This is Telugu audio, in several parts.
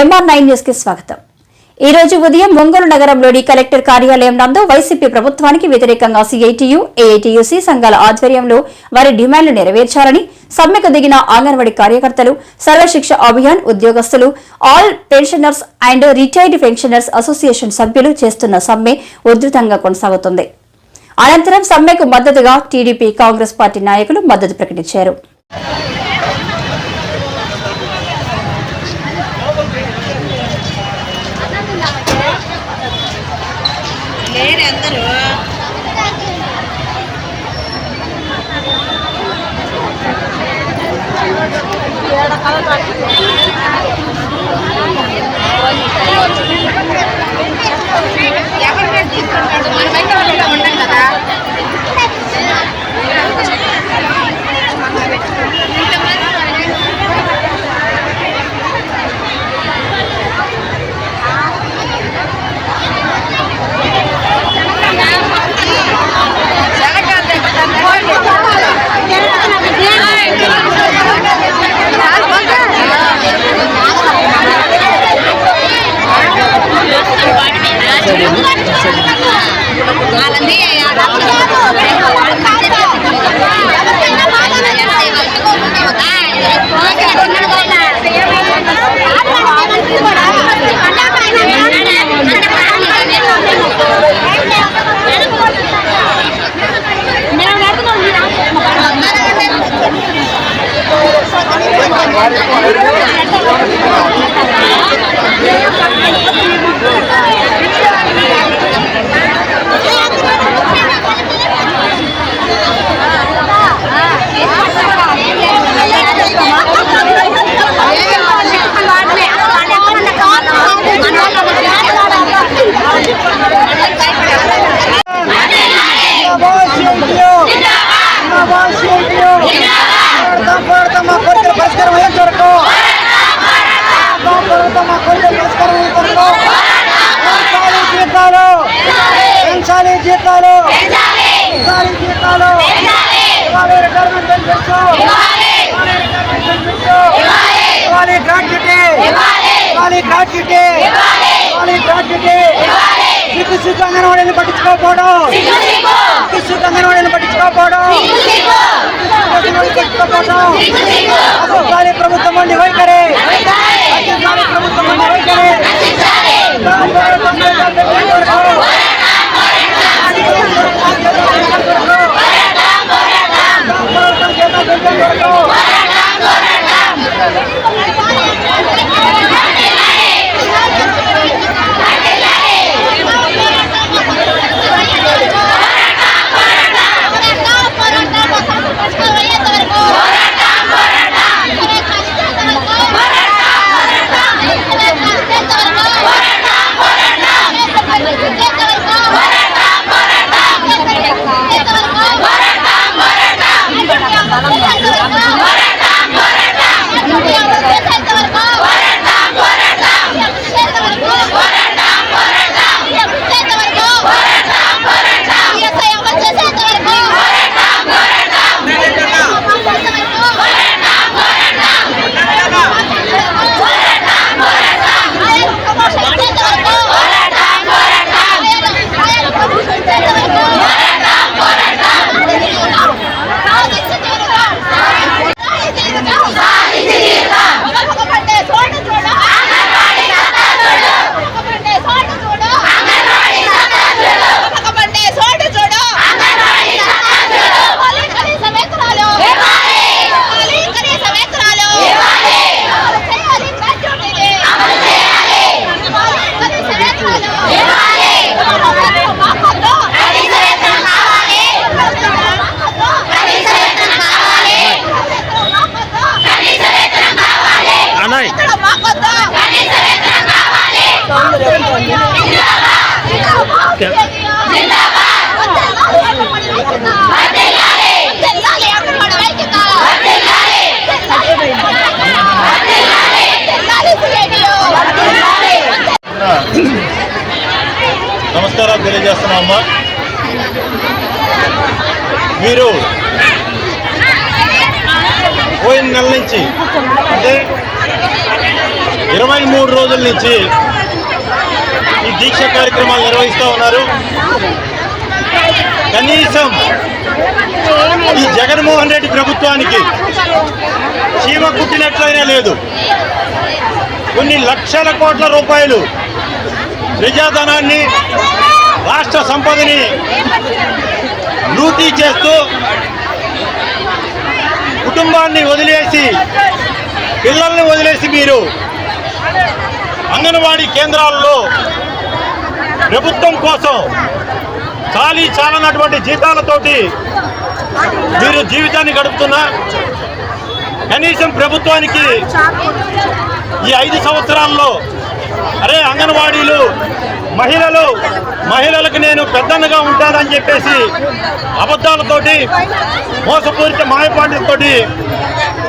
ఎంఆర్ నైన్ న్యూస్కి స్వాగతం. ఈ రోజు ఉదయం ఒంగోలు నగరంలోని కలెక్టర్ కార్యాలయం నందు వైసీపీ ప్రభుత్వానికి వ్యతిరేకంగా సిఐటియు ఏఐటియుసి సంఘాల ఆధ్వర్యంలో వారి డిమాండ్లు నెరవేర్చాలని సమ్మెకు దిగిన అంగన్వాడీ కార్యకర్తలు సర్వశిక్ష అభియాన్ ఉద్యోగస్తులు all pensioners and retired pensioners association సభ్యులు చేస్తున్న సమ్మె ఉధృతంగా కొనసాగుతుంది. అనంతరం సమ్మెకు మద్దతుగా టీడీపీ కాంగ్రెస్ పార్టీ నాయకులు మద్దతు ప్రకటించారు. అందరూ వాళ్ళని మా సిగ్గు అంగన్వాడీని పట్టించుకోకపోవడం అసలు తెలియజేస్తున్నామమ్మా. మీరు పోయిన నెల నుంచి అంటే ఇరవై మూడు రోజుల నుంచి ఈ దీక్ష కార్యక్రమాలు నిర్వహిస్తూ ఉన్నారు. కనీసం ఈ జగన్మోహన్ రెడ్డి ప్రభుత్వానికి చీమ కుట్టినట్లయినా లేదు. కొన్ని లక్షల కోట్ల రూపాయలు ప్రజాధనాన్ని రాష్ట్ర సంపదని లూటీ చేస్తూ కుటుంబాన్ని వదిలేసి పిల్లల్ని వదిలేసి మీరు అంగన్వాడీ కేంద్రాల్లో ప్రభుత్వం కోసం చాలీ చాలనటువంటి జీతాలతోటి మీరు జీవితాన్ని గడుపుతున్నా కనీసం ప్రభుత్వానికి ఈ ఐదు సంవత్సరాల్లో అరే అంగన్వాడీలు మహిళలు మహిళలకు నేను పెద్దన్నగా ఉంటానని చెప్పేసి అబద్ధాలతోటి మోసపూరిత మాయపాటలతోటి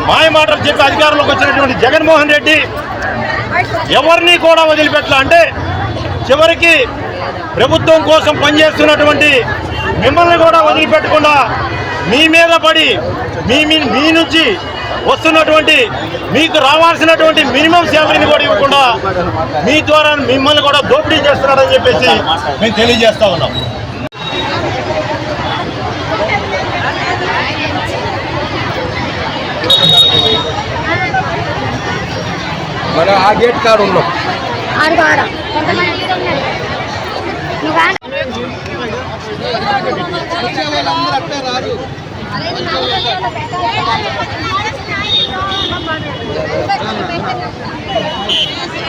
మాయమాటలు చెప్పి అధికారంలోకి వచ్చినటువంటి జగన్మోహన్ రెడ్డి ఎవరిని కూడా వదిలిపెట్టాలంటే అంటే చివరికి ప్రభుత్వం కోసం పనిచేస్తున్నటువంటి మిమ్మల్ని కూడా వదిలిపెట్టకుండా మీ మీద పడి మీ మీ- మీ నుంచి వస్తున్నటువంటి మీకు రావాల్సినటువంటి మినిమం శాలరీని కూడా ఇవ్వకుండా మీ ద్వారా మిమ్మల్ని కూడా దోపిడీ చేస్తున్నారని చెప్పేసి మేము తెలియజేస్తా ఉన్నాం. మనం ఆ గేట్ కాడ ఉన్నాం. ఆడు. ఆడ కొంతమంది ఉన్నారు నువ్వు ఆడ వచ్చే వాళ్ళందరూ అట్లే రారు అదే